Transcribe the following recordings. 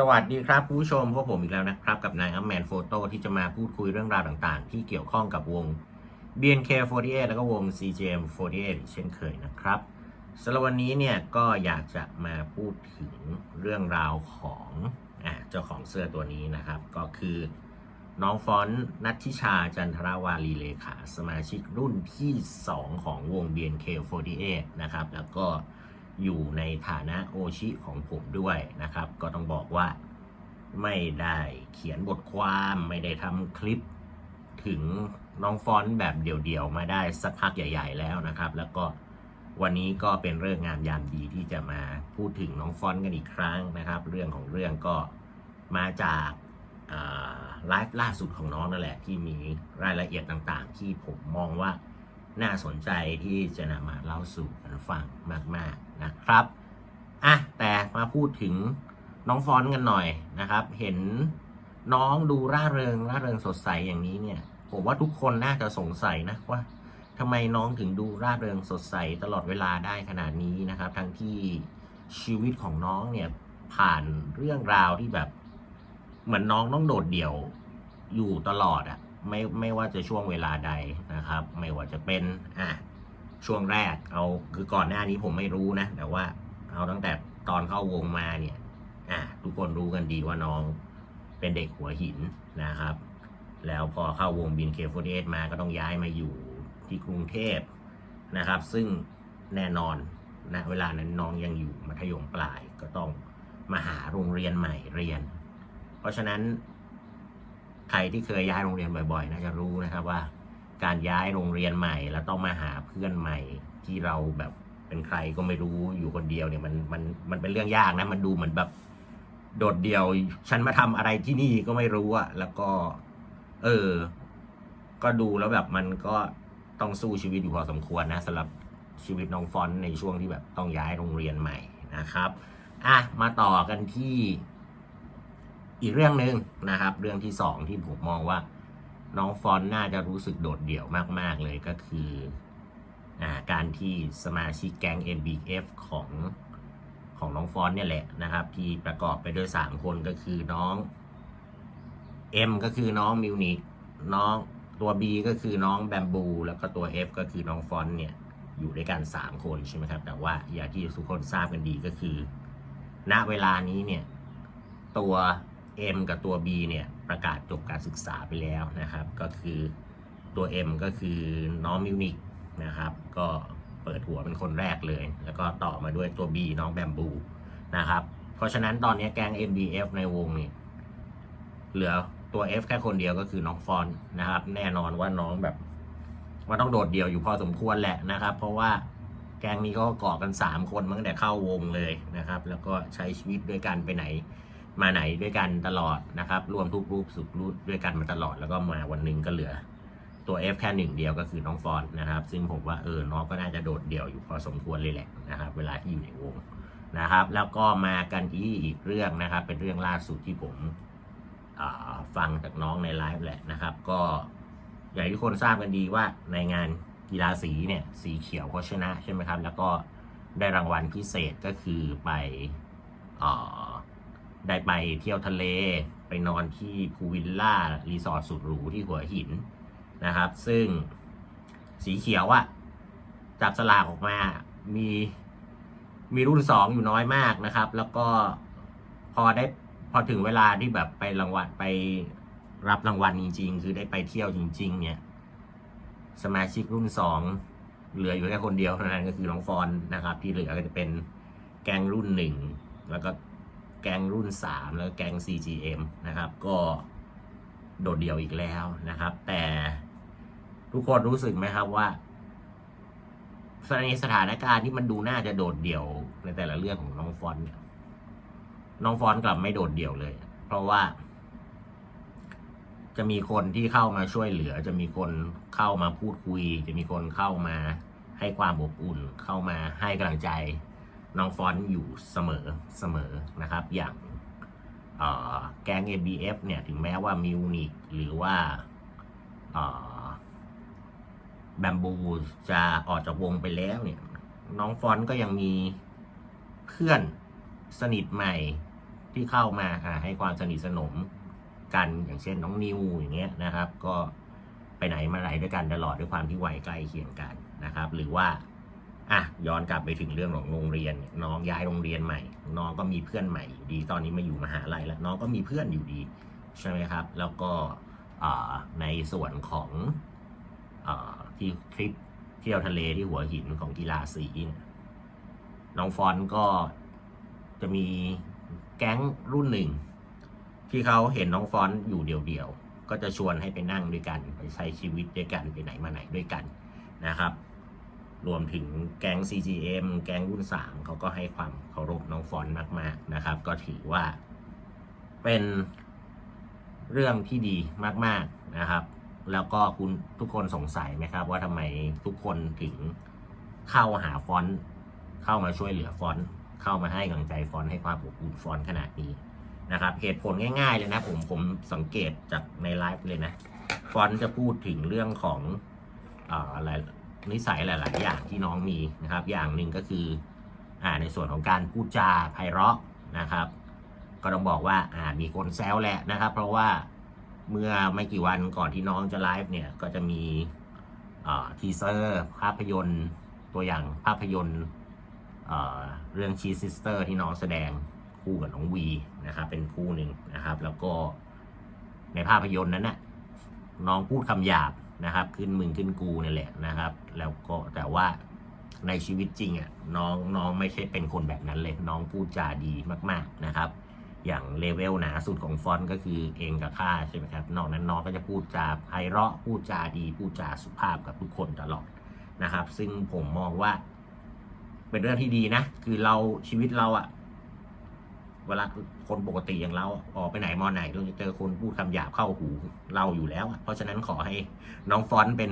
สวัสดีครับผู้ชมพวกผมอีกแล้วนะครับ กับนายอัมแมนโฟโต้ที่จะมาพูดคุยเรื่องราวต่างๆ ที่เกี่ยวข้องกับวง BNK48 แล้วก็วง CGM48 เช่นเคยนะครับสำหรับวันนี้เนี่ยก็อยากจะมาพูดถึงเรื่องราวของอะเจ้าของเสื้อตัวนี้นะครับ ก็คือน้องฟอนนัทธิชาจันทราวารีเลขา สมาชิกรุ่นที่ 2 ของวง BNK48 นะครับแล้วก็ อยู่ในฐานะโอชิของผมด้วยนะครับ ก็ต้องบอกว่าไม่ได้เขียนบทความไม่ได้ทำคลิป ถึงน้องฟอนต์แบบเดี่ยวๆ มาได้สักพักใหญ่ ๆ แล้วนะครับ แล้วก็วันนี้ก็เป็นเรื่องงามยามดีที่จะมาพูดถึงน้องฟอนต์กันอีกครั้งนะครับ เรื่องของเรื่องก็มาจากไลฟ์ล่าสุดของน้องนั่นแหละที่มีรายละเอียดต่างๆ ที่ผมมองว่า น่าสนใจที่จะนำมาเล่าสู่กันฟังมาก ๆนะครับอะแต่มาพูดถึงน้องฟอนกันหน่อยนะครับ เห็นน้องดูร่าเริงร่าเริงสดใสอย่างนี้เนี่ย ผมว่าทุกคนน่าจะสงสัยนะว่าทำไมน้องถึงดูร่าเริงสดใสตลอดเวลาได้ขนาดนี้นะครับ ทั้งที่ชีวิตของน้องเนี่ยผ่านเรื่องราวที่แบบ เหมือนน้องต้องโดดเดี่ยวอยู่ตลอดอะ ไม่ไม่ว่าจะช่วงเวลาใดนะครับ ไม่ว่าจะเป็นอะช่วงแรกเอาคือก่อนหน้านี้ผมไม่รู้นะ แต่ว่าเอาตั้งแต่ตอนเข้าวงมาเนี่ยอะทุกคนรู้กันดีว่าน้องเป็นเด็กหัวหินนะครับ แล้วพอเข้าวงบินเคฟเดมาก็ต้องย้ายมาอยู่ที่กรุงเทพนะครับ ซึ่งแน่นอนนะเวลานั้นน้องยังอยู่มัธยมปลายก็ต้องมาหาโรงเรียนใหม่เรียน เพราะฉะนั้น ใครที่เคยย้ายโรงเรียนบ่อยๆน่าจะรู้นะครับว่า การย้ายโรงเรียนใหม่ แล้วต้องมาหาเพื่อนใหม่ที่เราแบบเป็นใครก็ไม่รู้อยู่คนเดียวเนี่ยมันมันมันเป็นเรื่องยากนะมันดูเหมือนแบบโดดเดี่ยว ฉันมาทำอะไรที่นี่ก็ไม่รู้อะแล้วก็ เออ ก็ดูแล้วแบบมันก็ต้องสู้ชีวิตอยู่พอสมควรนะสำหรับชีวิตน้องฟอนในช่วงที่แบบต้องย้ายโรงเรียนใหม่นะครับ อะ มาต่อกันที่ อีกเรื่องหนึ่งนะครับ เรื่องที่สองที่ผมมองว่า น้องฟอนน่าจะรู้สึกโดดเดี่ยวมาก ๆ เลยก็คืออการที่สมาชิกแก๊ง MBF ของของน้องฟอนเนี่ยแหละนะครับ ที่ประกอบไปด้วย3คนก็คือน้อง M ก็คือน้องมิวนิกน้องตัว B ก็คือน้องแบมบู แล้วก็ตัว F ก็คือน้องฟอนเนี่ยอยู่ด้วยกัน 3 คนใช่ไหมครับ แต่ว่าอย่างที่ทุกคนทราบกันดีก็คือ ณเวลานี้เนี่ย ตัว M กับตัว B เนี่ยประกาศจบการศึกษาไปแล้วนะครับ ก็คือตัว M ก็คือน้องมิวนิกนะครับ ก็เปิดหัวเป็นคนแรกเลย แล้วก็ต่อมาด้วยตัว B น้องแบมบูนะครับ เพราะฉะนั้นตอนนี้แกง MBF ในวงนี่เหลือตัว F แค่คนเดียวก็คือน้องฟอนนะครับ แน่นอนว่าน้องแบบ ว่าต้องโดดเดี่ยวอยู่พอสมควรแหละนะครับ เพราะว่าแกงนี้ก็ก่อกัน 3 คนมาตั้งแต่เข้าวงเลยนะครับ แล้วก็ใช้ชีวิตด้วยกันไปไหน มาไหนด้วยกันตลอดนะครับ รวมทุกรูปสุขรูปด้วยกันมาตลอด แล้วก็มาวันหนึ่งก็เหลือ ตัว F แค่หนึ่งเดียวก็คือน้องฟอนนะครับ ซึ่งผมว่าเออน้องก็น่าจะโดดเดี่ยวอยู่พอสมควรเลยแหละนะครับ เวลาที่อยู่ในวงนะครับ แล้วก็มากันที่อีกเรื่องนะครับ เป็นเรื่องล่าสุดที่ผมฟังจากน้องในไลฟ์แหละนะครับ ก็อย่างที่คนทราบกันดีว่าในงานกีฬาสีเนี่ยสีเขียวเขาชนะใช่ไหมครับ แล้วก็ได้รางวัลพิเศษก็คือไปออ ได้ไปเที่ยวทะเล ไปนอนที่พูลวิลล่ารีสอร์ทสุดหรูที่หัวหินนะครับ ซึ่งสีเขียวอะจับสลากออกมา มีมีรุ่นสองอยู่น้อยมากนะครับ แล้วก็พอได้พอถึงเวลาที่แบบไปรางวัลไปรับรางวัลจริง ๆ คือได้ไปเที่ยวจริง ๆ เนี่ย สมาชิกรุ่นสองเหลืออยู่แค่คนเดียวเท่านั้นก็คือน้องฟอนนะครับ ที่เหลือก็จะเป็นแกงรุ่นหนึ่งแล้วก็ แกงรุ่น 3 แล้วแกง CGM นะครับ ก็โดดเดี่ยวอีกแล้วนะครับ แต่ทุกคนรู้สึกไหมครับว่าในสถานการณ์ที่มันดูน่าจะโดดเดี่ยวในแต่ละเรื่องของน้องฟอนเนี่ยน้องฟอนกลับไม่โดดเดี่ยวเลย เพราะว่า จะมีคนที่เข้ามาช่วยเหลือ จะมีคนเข้ามาพูดคุย จะมีคนเข้ามาให้ความอบอุ่น เข้ามาให้กำลังใจ น้องฟอนอยู่เสมอเสมอนะครับ อย่างเอ่อแกง ABF เนี่ยถึงแม้ว่ามิวนิกหรือว่าแบมบูจะออกจากวงไปแล้วเนี่ย น้องฟอนก็ยังมีเพื่อนสนิทใหม่ที่เข้ามาอ่าให้ความสนิทสนมกันอย่างเช่นน้องนิวอย่างเงี้ยนะครับ ก็ไปไหนมาไหนด้วยกันตลอดด้วยความที่วัยใกล้เคียงกันนะครับ หรือว่า อะย้อนกลับไปถึงเรื่องของโรงเรียน น้องย้ายโรงเรียนใหม่ น้องก็มีเพื่อนใหม่อยู่ดี ตอนนี้มาอยู่มหาลัยแล้วน้องก็มีเพื่อนอยู่ดีใช่ไหมครับ แล้วก็ในส่วนของอที่ทริปเที่ยวทะเลที่หัวหินของกีฬาสีน้องฟอนก็จะมีแก๊งรุ่นหนึ่ง ที่เขาเห็นน้องฟอนอยู่เดี่ยวๆก็จะชวนให้ไปนั่งด้วยกัน ไปใช้ชีวิตด้วยกันไปไหนมาไหนด้วยกันนะครับ รวมถึงแก๊ง CGM แก๊งรุ่นสามเขาก็ให้ความเคารพน้องฟอนมาก ๆ นะครับ ก็ถือว่าเป็นเรื่องที่ดีมาก ๆ นะครับ แล้วก็คุณทุกคนสงสัยไหมครับ ว่าทำไมทุกคนถึงเข้าหาฟอนเข้ามาช่วยเหลือฟอนเข้ามาให้กำลังใจฟอนให้ความอบอุ่นฟอนขนาดนี้นะครับเหตุผลง่าย ๆ เลยนะผมผมสังเกตจากในไลฟ์เลยนะ ฟอนจะพูดถึงเรื่องของอ่ออะไร นิสัยหลาย ๆ อย่างที่น้องมีนะครับ อย่างหนึ่งก็คืออ่าในส่วนของการพูดจาไพเราะนะครับ ก็ต้องบอกว่าอ่ามีคนแซวแหละนะครับ เพราะว่าเมื่อไม่กี่วันก่อนที่น้องจะไลฟ์เนี่ยก็จะมีทีเซอร์ภาพยนตร์ตัวอย่างภาพยนตร์เรื่องชีซิสเตอร์ที่น้องแสดงคู่กับน้องวีนะครับ เป็นคู่หนึ่งนะครับ แล้วก็ในภาพยนตร์นั้นน่ะน้องพูดคำหยาบ นะครับ ขึ้นมึงขึ้นกูนี่แหละนะครับ แล้วก็แต่ว่าในชีวิตจริงอะน้องน้องไม่ใช่เป็นคนแบบนั้นเลย น้องพูดจาดีมาก ๆนะครับ อย่างเลเวลหนาสุดของฟอนต์ก็คือเองกับข้าใช่ไหมครับนอกนั้นน้องก็จะพูดจาไพเราะพูดจาดี พูดจาสุภาพกับทุกคนตลอดนะครับ ซึ่งผมมองว่า เป็นเรื่องที่ดีนะ คือเราชีวิตเราอะ เวลาคนปกติอย่างเราออกไปไหนมาไหนเราจะเจอคนพูดคำหยาบเข้าหูเราอยู่แล้ว เพราะฉะนั้นขอให้น้องฟอนเป็น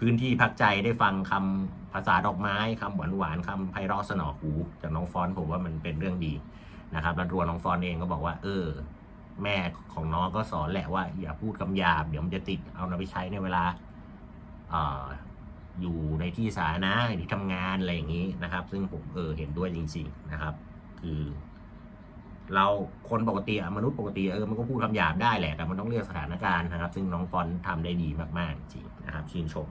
พื้นที่พักใจได้ฟังคำภาษาดอกไม้คำหวานหวานคำไพเราะสนอหูจากน้องฟอนผมว่ามันเป็นเรื่องดีนะครับแล้วตัวน้องฟอนเองก็บอกว่า เออ แม่ของน้องก็สอนแหละว่าอย่าพูดคำหยาบเดี๋ยวมันจะติดเอานำไปใช้ในเวลาอออยู่ในที่สาธารณะที่ทำงานอะไรอย่างนี้นะครับ ซึ่งผมเออเห็นด้วยจริง ๆนะครับ คือ เราคนปกติมนุษย์ปกติเออมันก็พูดคำหยาบได้แหละ แต่มันต้องเลือกสถานการณ์นะครับ ซึ่งน้องฟอนทำได้ดีมากๆจริงนะครับชื่นชม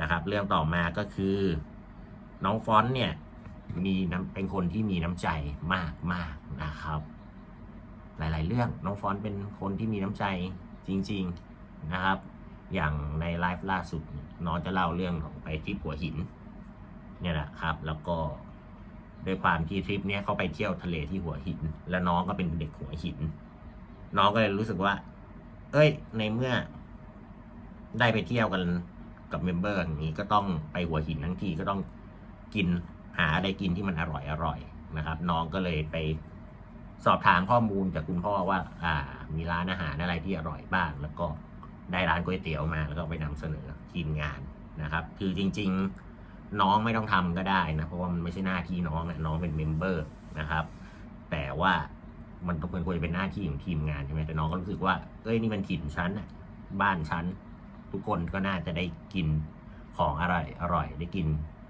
นะครับ เรื่องต่อมาก็คือ น้องฟอนเนี่ยมีน้ำเป็นคนที่มีน้ำใจมากมากๆนะครับ หลาย ๆ เรื่องน้องฟอนเป็นคนที่มีน้ำใจจริง ๆนะครับ อย่างในไลฟ์ล่าสุดน้องจะเล่าเรื่องของไปทริปหัวหิน เนี่ยแหละครับ แล้วก็ ด้วยความที่ทริปเนี้ยเขาไปเที่ยวทะเลที่หัวหิน แล้วน้องก็เป็นเด็กหัวหิน น้องก็เลยรู้สึกว่า เอ้ย ในเมื่อ ได้ไปเที่ยวกันกับเมมเบอร์อย่างนี้ก็ต้องไปหัวหินทั้งทีก็ต้องกินหาอะไรกินที่มันอร่อยอร่อยนะครับ น้องก็เลยไปสอบถามข้อมูลจากคุณพ่อว่า อ่า มีร้านอาหารอะไรที่อร่อยบ้าง แล้วก็ได้ร้านก๋วยเตี๋ยวมาแล้วก็ไปนำเสนอทีมงานนะครับ คือจริง ๆ น้องไม่ต้องทำก็ได้นะ เพราะว่ามันไม่ใช่หน้าที่น้องอะน้องเป็นเมมเบอร์นะครับ แต่ว่ามันต้องควรจะเป็นหน้าที่ของทีมงานใช่ไหมแต่น้องก็รู้สึกว่าเอ้ยนี่มันถิ่นฉันบ้านฉันทุกคนก็น่าจะได้กินของอร่อยอร่อยได้กิน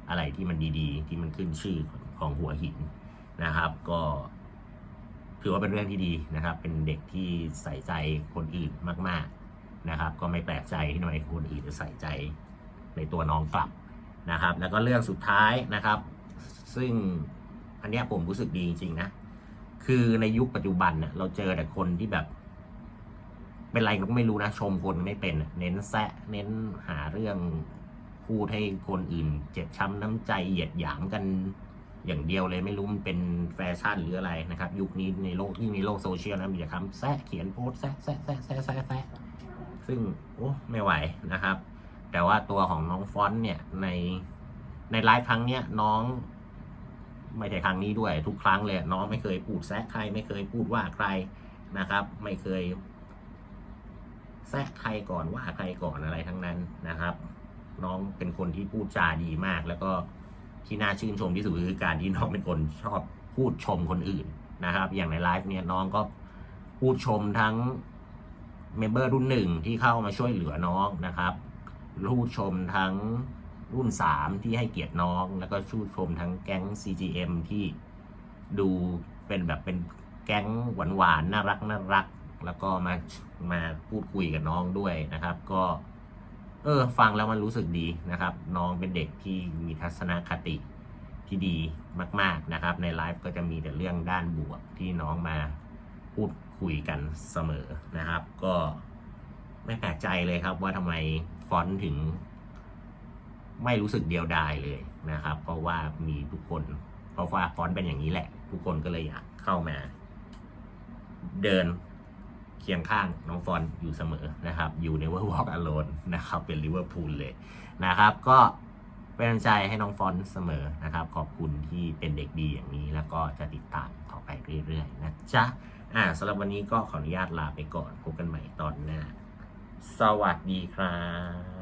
อะไรที่มันดีๆ ที่มันขึ้นชื่อของหัวหินนะครับ ก็ถือว่าเป็นเรื่องที่ดีนะครับ เป็นเด็กที่ใส่ใจคนอื่นมาก ๆนะครับ ก็ไม่แปลกใจที่ทำไมคนอื่นจะใส่ใจในตัวน้องกลับ นะครับ แล้วก็เรื่องสุดท้ายนะครับ ซึ่งอันนี้ผมรู้สึกดีจริงๆนะ คือในยุคปัจจุบันเนี่ยเราเจอแต่คนที่แบบ เป็นไรก็ไม่รู้นะ ชมคนไม่เป็น เน้นแซะเน้นหาเรื่องพูดให้คนอื่น เจ็บช้ำน้ำใจเหยียดหยามกันอย่างเดียวเลยไม่รู้มันเป็นแฟชั่นหรืออะไรนะครับ ยุคนี้ในโลกที่ในโลกโซเชียลนะมีแต่คำแซะเขียนโพสแซะแซะแซะแซะแซะซึ่งโอ้ไม่ไหวนะครับ แต่ว่าตัวของน้องฟอนต์เนี่ยในในไลฟ์ครั้งเนี้ยน้องไม่ใช่ครั้งนี้ด้วยทุกครั้งเลยน้องไม่เคยพูดแซะใครไม่เคยพูดว่าใครนะครับ ไม่เคยแซะใครก่อนว่าใครก่อนอะไรทั้งนั้นนะครับ น้องเป็นคนที่พูดจาดีมาก แล้วก็ที่น่าชื่นชมที่สุดคือการที่น้องเป็นคนชอบพูดชมคนอื่นนะครับ อย่างในไลฟ์เนี่ยน้องก็พูดชมทั้งเมมเบอร์รุ่นหนึ่งที่เข้ามาช่วยเหลือน้องนะครับ พูดชมทั้งรุ่นสามที่ให้เกียรติน้อง แล้วก็ชูดชมทั้งแก๊ง CGM ที่ดูเป็นแบบเป็นแก๊งหวานๆน่ารักน่ารัก แล้วก็มามาพูดคุยกับน้องด้วยนะครับ ก็ เออ ฟังแล้วมันรู้สึกดีนะครับ น้องเป็นเด็กที่มีทัศนคติที่ดีมาก ๆนะครับ ในไลฟ์ก็จะมีแต่เรื่องด้านบวกที่น้องมาพูดคุยกันเสมอนะครับ ก็ ไม่แปลกใจเลยครับว่าทำไมฟอนต์ถึง ไม่รู้สึกเดียวดายเลยนะครับ เพราะว่ามีทุกคน เพราะว่าฟอนต์เป็นอย่างนี้แหละ ทุกคนก็เลยอยากเข้ามา เดินเคียงข้างน้องฟอนต์อยู่เสมอนะครับ อยู่ใน Never Walk Alone นะครับ เป็นลิเวอร์พูลเลยนะครับ ก็เป็นกำลังใจให้น้องฟอนต์เสมอนะครับ ขอบคุณที่เป็นเด็กดีอย่างนี้ แล้วก็จะติดตามต่อไปเรื่อยๆนะจ๊ะอ่าสำหรับวันนี้ก็ขออนุญาตลาไปก่อนพบกันใหม่ตอนหน้า สวัสดีครับ